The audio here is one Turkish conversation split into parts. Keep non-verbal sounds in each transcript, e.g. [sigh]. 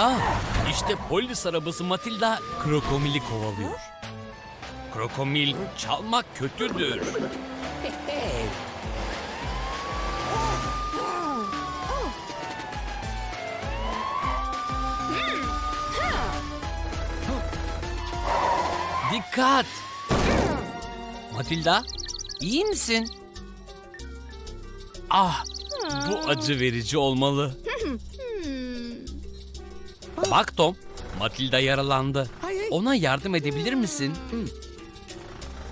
Ah, işte polis arabası Matilda Krokomil'i kovalıyor. Krokomil çalmak kötüdür. Dikkat! Matilda, iyi misin? Ah, bu acı verici olmalı. Bak Tom, Matilda yaralandı. Ona yardım edebilir misin?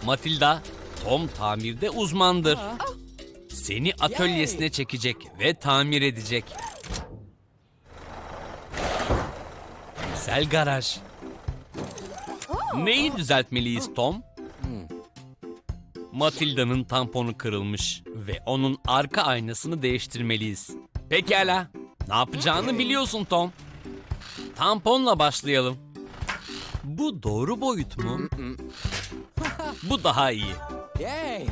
Matilda, Tom tamirde uzmandır. Seni atölyesine çekecek ve tamir edecek. Güzel garaj. Neyi düzeltmeliyiz Tom? Matilda'nın tamponu kırılmış ve onun arka aynasını değiştirmeliyiz. Pekala. Ne yapacağını biliyorsun Tom. Tamponla başlayalım. Bu doğru boyut mu? Bu daha iyi. Yay!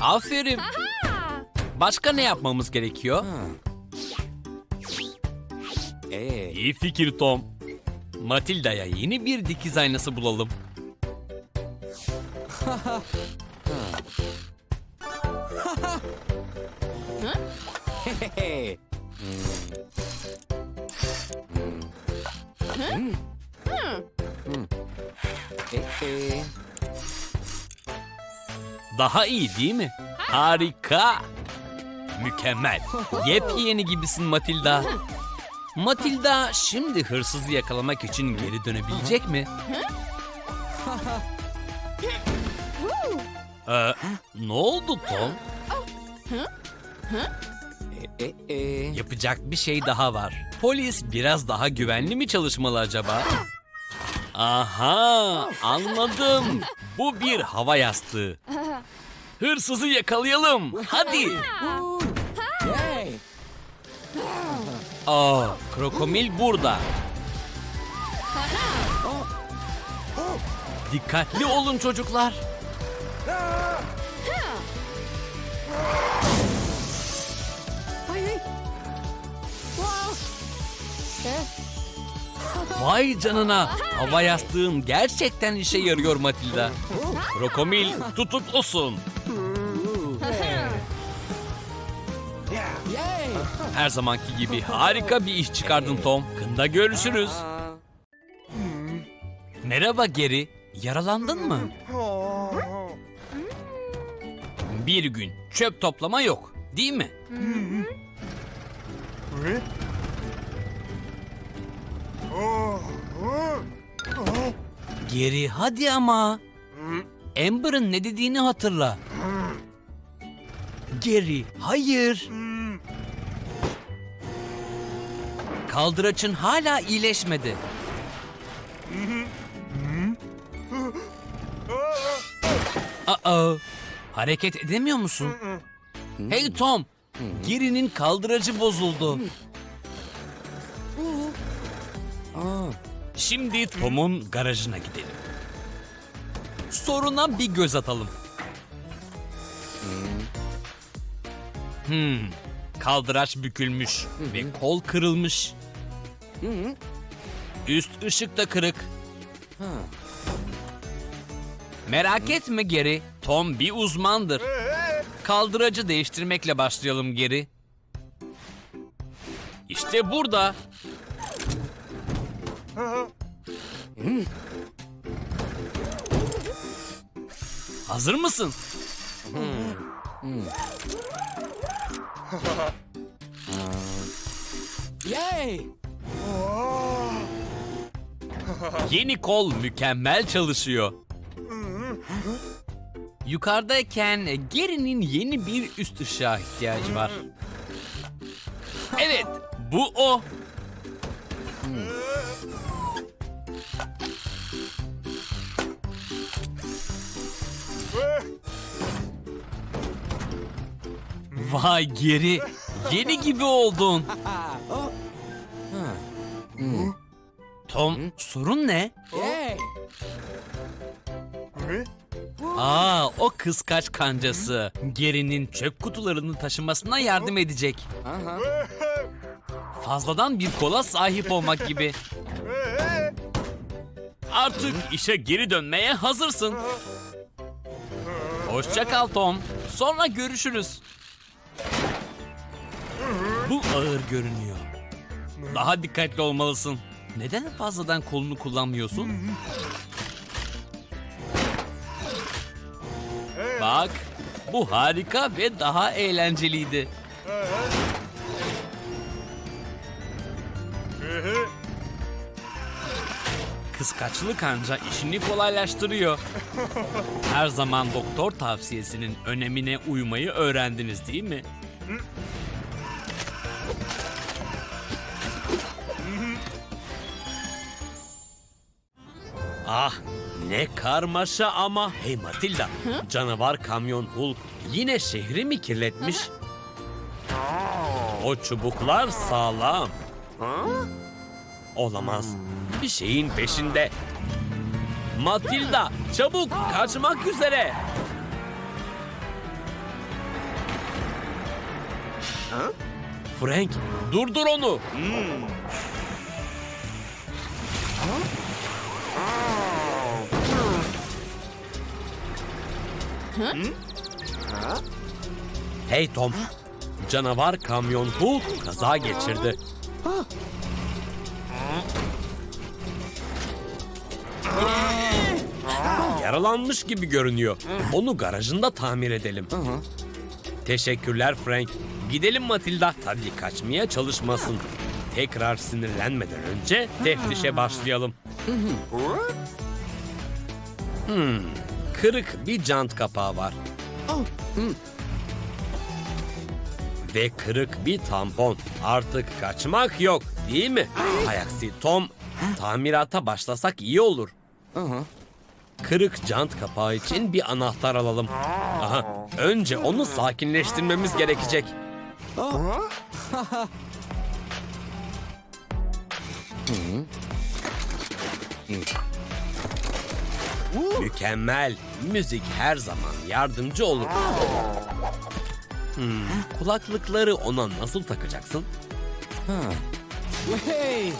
Aferin. Başka ne yapmamız gerekiyor? Ee, İyi fikir Tom. Matilda'ya yeni bir dikiz aynası bulalım. Daha iyi değil mi? Harika. Mükemmel. Yepyeni gibisin Matilda. Matilda şimdi hırsızı yakalamak için geri dönebilecek mi? Ee, ne oldu Tom? e, e, e. Yapacak bir şey daha var. Polis biraz daha güvenli mi çalışmalı acaba? Aha, anladım. Bu bir hava yastığı. Hırsızı yakalayalım. Hadi. Yay! Aa, krokomil burada. Dikkatli olun çocuklar. Vay canına. Hava yastığın gerçekten işe yarıyor Matilda. Krokomil tutuklusun. Her zamanki gibi harika bir iş çıkardın Tom. Kında görüşürüz. Merhaba Geri. Yaralandın mı? Bir gün çöp toplama yok, değil mi? Geri hadi ama. Amber'ın ne dediğini hatırla. Geri, hayır. Kaldıraçın hala iyileşmedi. Aa, hareket edemiyor musun? Hey Tom, Geri'nin kaldıracı bozuldu. Şimdi Tom'un garajına gidelim. Soruna bir göz atalım. Hmm, kaldıraç bükülmüş ve kol kırılmış. Üst ışık da kırık. Merak etme geri. Tom bir uzmandır. Kaldıracı değiştirmekle başlayalım geri. İşte burada. Hazır mısın? Yay! Yeni kol mükemmel çalışıyor. Yukarıdayken Gary'nin yeni bir üst ışığa ihtiyacı var. Evet, bu o. Vay geri, yeni gibi oldun. Tom, sorun ne? Aa, o kıskaç kancası. Geri'nin çöp kutularını taşımasına yardım edecek. Fazladan bir kola sahip olmak gibi. Artık işe geri dönmeye hazırsın. Hoşça kal Tom. Sonra görüşürüz. Bu ağır görünüyor. Daha dikkatli olmalısın. Neden fazladan kolunu kullanmıyorsun? Bak, bu harika ve daha eğlenceliydi. Kıskaçlık anca işini kolaylaştırıyor. Her zaman doktor tavsiyesinin önemine uymayı öğrendiniz değil mi? Ne karmaşa ama. Hey Matilda, canavar kamyon Hulk yine şehri mi kirletmiş? O çubuklar sağlam. Olamaz. Bir şeyin peşinde. Matilda çabuk kaçmak üzere. Frank durdur onu. Hey Tom. Canavar kamyon Hulk kaza geçirdi. Yaralanmış gibi görünüyor. Onu garajında tamir edelim. Teşekkürler Frank. Gidelim Matilda. Tabii kaçmaya çalışmasın. Tekrar sinirlenmeden önce teftişe başlayalım. Hmm, kırık bir jant kapağı var. Ve kırık bir tampon. Artık kaçmak yok değil mi? Hay aksi Tom, tamirata başlasak iyi olur. Aha. Kırık jant kapağı için bir anahtar alalım. Aha, önce onu sakinleştirmemiz gerekecek. [laughs] Mükemmel. Müzik her zaman yardımcı olur. Hmm, kulaklıkları ona nasıl takacaksın? Ha. Hey!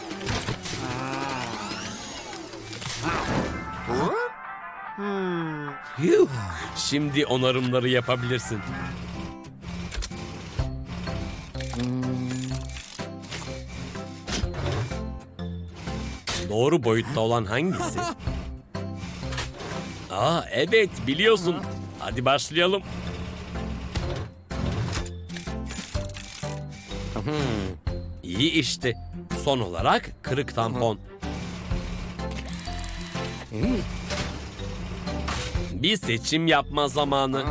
Yuh, Şimdi onarımları yapabilirsin. Doğru boyutta olan hangisi? [laughs] Aa evet biliyorsun. Hadi başlayalım. Hmm, İyi işte. Son olarak kırık tampon. Bir seçim yapma zamanı.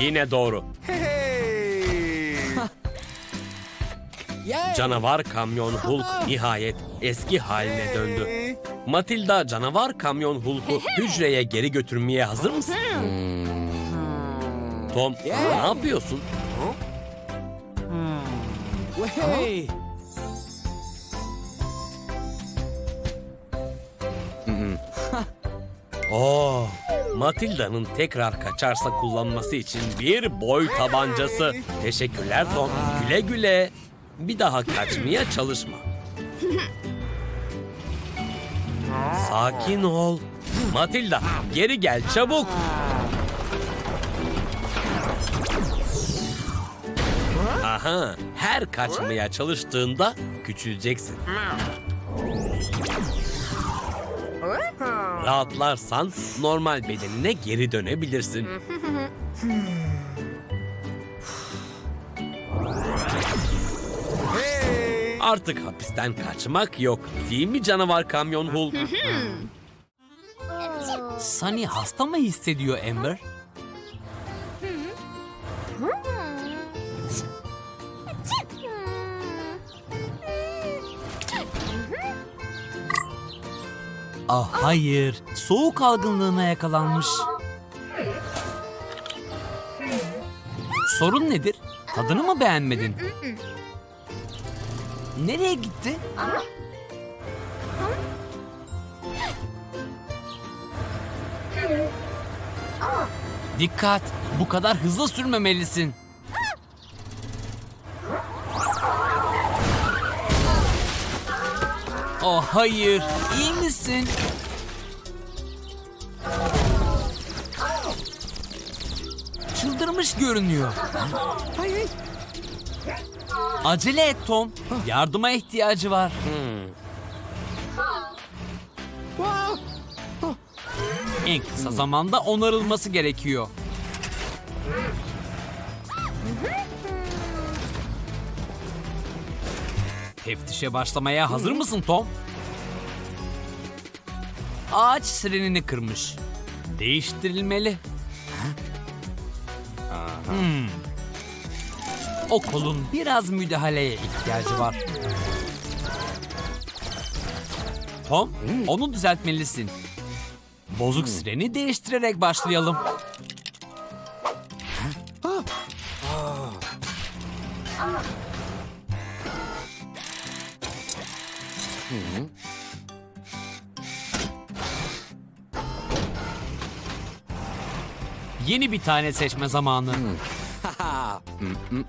Yine doğru. Canavar kamyon Hulk nihayet eski haline döndü. Matilda canavar kamyon Hulk'u hücreye geri götürmeye hazır mısın? Tom ne yapıyorsun? Hey! Oo, Matilda'nın tekrar kaçarsa kullanması için bir boy tabancası. Teşekkürler Tom. Güle güle. Bir daha kaçmaya çalışma. Sakin ol. Matilda geri gel çabuk. Aha, her kaçmaya çalıştığında küçüleceksin. Rahatlarsan normal bedenine geri dönebilirsin. [laughs] Artık hapisten kaçmak yok. Değil mi canavar kamyon Hulk? Sunny hasta mı hissediyor Amber? Ah hayır, soğuk algınlığına yakalanmış. Sorun nedir? Tadını mı beğenmedin? Nereye gitti? Dikkat! Bu kadar hızlı sürmemelisin. Oh hayır! İyi misin? Çıldırmış görünüyor. Hayır! Acele et Tom. Yardıma ihtiyacı var. En kısa zamanda onarılması gerekiyor. Teftişe başlamaya hazır mısın Tom? Ağaç sirenini kırmış. Değiştirilmeli. Hmm. O kolun biraz müdahaleye ihtiyacı var. Tom, onu düzeltmelisin. Bozuk sireni değiştirerek başlayalım. Yeni bir tane seçme zamanı. Hmm.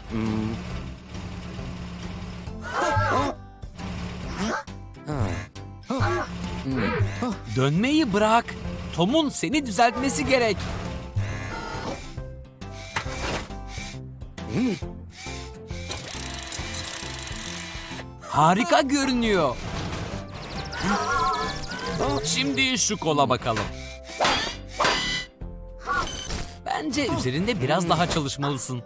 Dönmeyi bırak. Tom'un seni düzeltmesi gerek. Harika görünüyor. Şimdi şu kola bakalım. Bence üzerinde biraz daha çalışmalısın.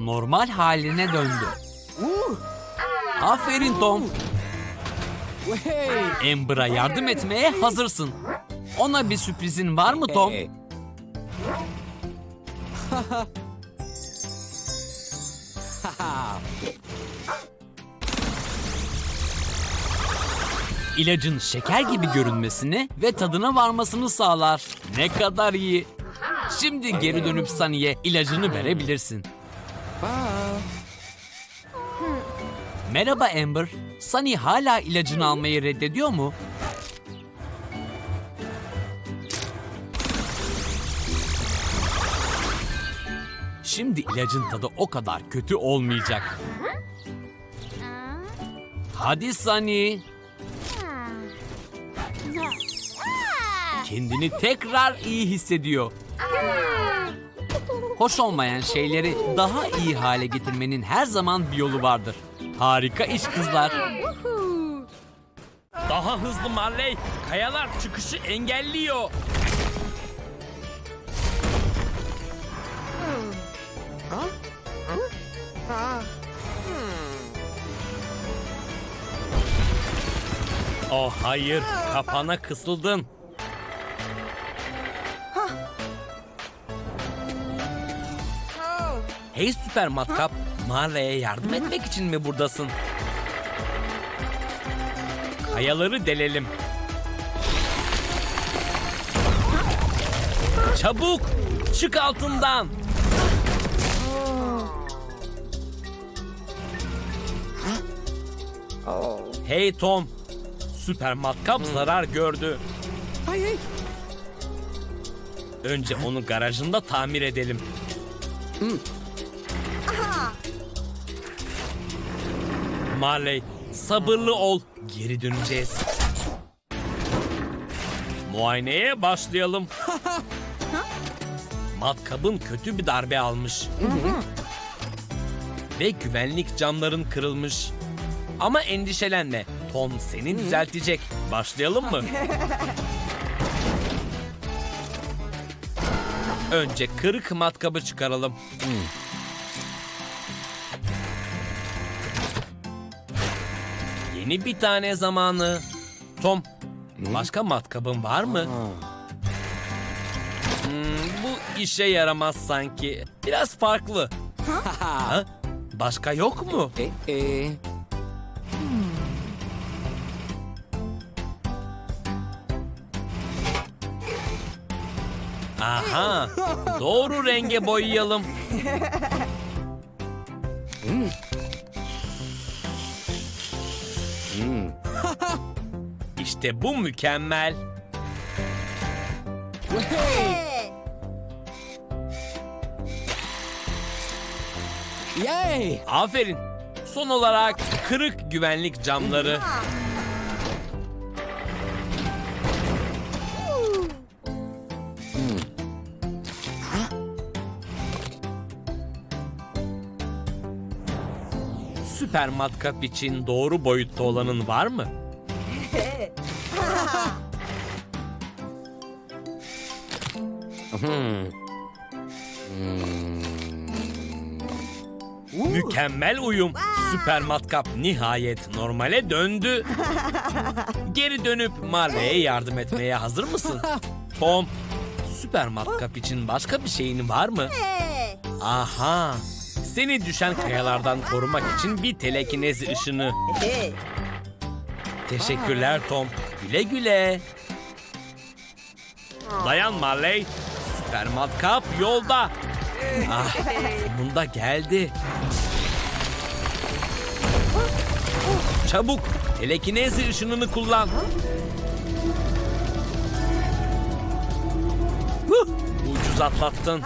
Normal haline döndü. Aferin Tom. Amber'a yardım etmeye hazırsın. Ona bir sürprizin var mı Tom? İlacın şeker gibi görünmesini ve tadına varmasını sağlar. Ne kadar iyi. Şimdi geri dönüp Sunny'e ilacını verebilirsin. Merhaba Amber. Sunny hala ilacını almayı reddediyor mu? Şimdi ilacın tadı o kadar kötü olmayacak. Hadi Sunny. Kendini tekrar iyi hissediyor. Hoş olmayan şeyleri daha iyi hale getirmenin her zaman bir yolu vardır. Harika iş kızlar. Daha hızlı Marley. Kayalar çıkışı engelliyor. Oh hayır, kapana kısıldın. Hey süper matkap, Marley'e yardım etmek için mi buradasın? Kayaları delelim. Çabuk, çık altından. Hey Tom, süper matkap zarar gördü. Hayır. Önce onu garajında tamir edelim. Marley, sabırlı ol. Geri döneceğiz. Muayeneye başlayalım. [laughs] Matkabın kötü bir darbe almış. Ve güvenlik camların kırılmış. Ama endişelenme. Tom seni düzeltecek. Başlayalım mı? [laughs] Önce kırık matkabı çıkaralım. Yeni bir tane zamanı. Tom, başka matkabın var mı? Hmm, bu işe yaramaz sanki. Biraz farklı. Ha? Başka yok mu? E, e. Aha, doğru renge boyayalım. [laughs] İşte bu mükemmel. Yay! Aferin. Son olarak kırık güvenlik camları. Süper matkap için doğru boyutta olanın var mı? [laughs] Mükemmel uyum. Süper matkap nihayet normale döndü. Geri dönüp Marley'e yardım etmeye hazır mısın? Tom, süper matkap için başka bir şeyin var mı? Aha, seni düşen kayalardan korumak için bir telekinez ışını. Teşekkürler Tom. Güle güle. Dayan Marley. Süper matkap yolda. [laughs] Ah, sonunda geldi. Çabuk, telekinezi ışınını kullan. Huh, ucuz atlattın.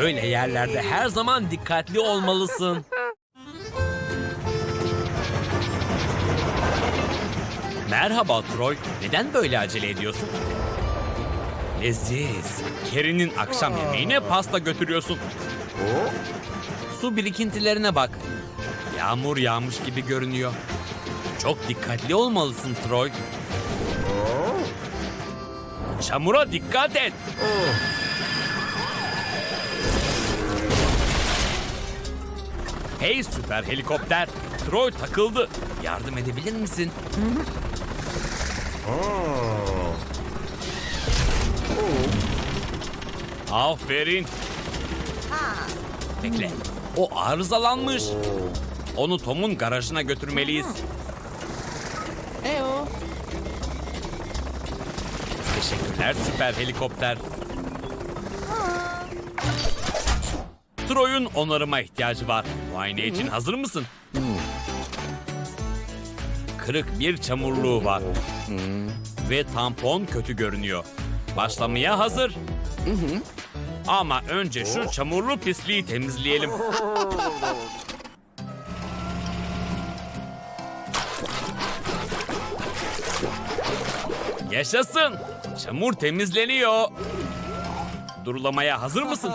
Öyle yerlerde her zaman dikkatli olmalısın. Merhaba Troy. Neden böyle acele ediyorsun? Leziz. Kerry'nin akşam yemeğine pasta götürüyorsun. Su birikintilerine bak. Yağmur yağmış gibi görünüyor. Çok dikkatli olmalısın Troy. Çamura dikkat et. Hey süper helikopter. Troy takıldı. Yardım edebilir misin? Aferin. Bekle. O arızalanmış. Onu Tom'un garajına götürmeliyiz. Eyo! Teşekkürler süper helikopter. Troy'un onarıma ihtiyacı var. Muayene için hazır mısın? Kırık bir çamurluğu var. Ve tampon kötü görünüyor. Başlamaya hazır. Ama önce şu çamurlu pisliği temizleyelim. Yaşasın. Çamur temizleniyor. Durulamaya hazır mısın?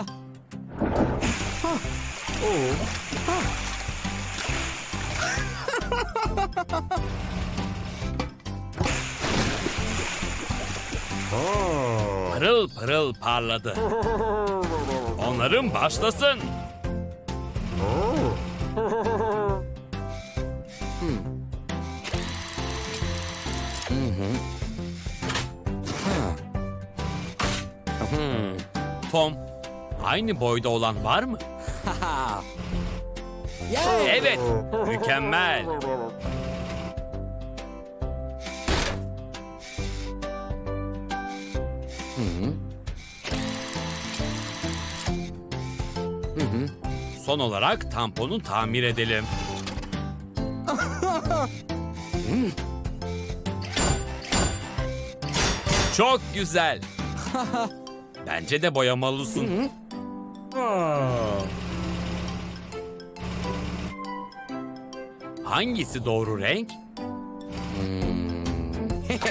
Pırıl pırıl parladı. Onların başlasın. Tom, aynı boyda olan var mı? [laughs] Evet, mükemmel. Son olarak tamponu tamir edelim. Çok güzel. Bence de boyamalısın. Hangisi doğru renk?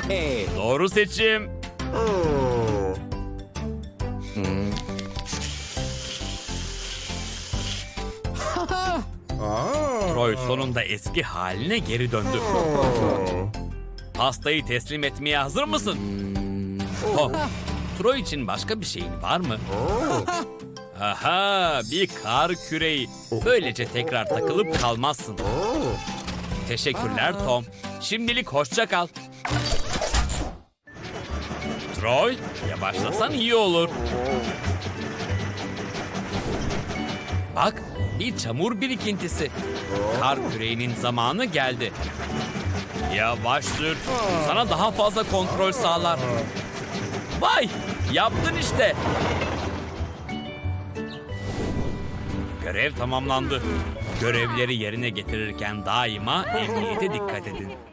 Hey! [laughs] Doğru seçim. Troy sonunda eski haline geri döndü. Pastayı teslim etmeye hazır mısın? Tom, Troy için başka bir şeyin var mı? Aha, bir kar küreği. Böylece tekrar takılıp kalmazsın. Teşekkürler Tom. Şimdilik hoşça kal. Troy, yavaşlasan iyi olur. Bak, bir çamur birikintisi. Kar küreğinin zamanı geldi. Yavaş sür. Sana daha fazla kontrol sağlar. Vay, yaptın işte. Görev tamamlandı. Görevleri yerine getirirken daima emniyete dikkat edin.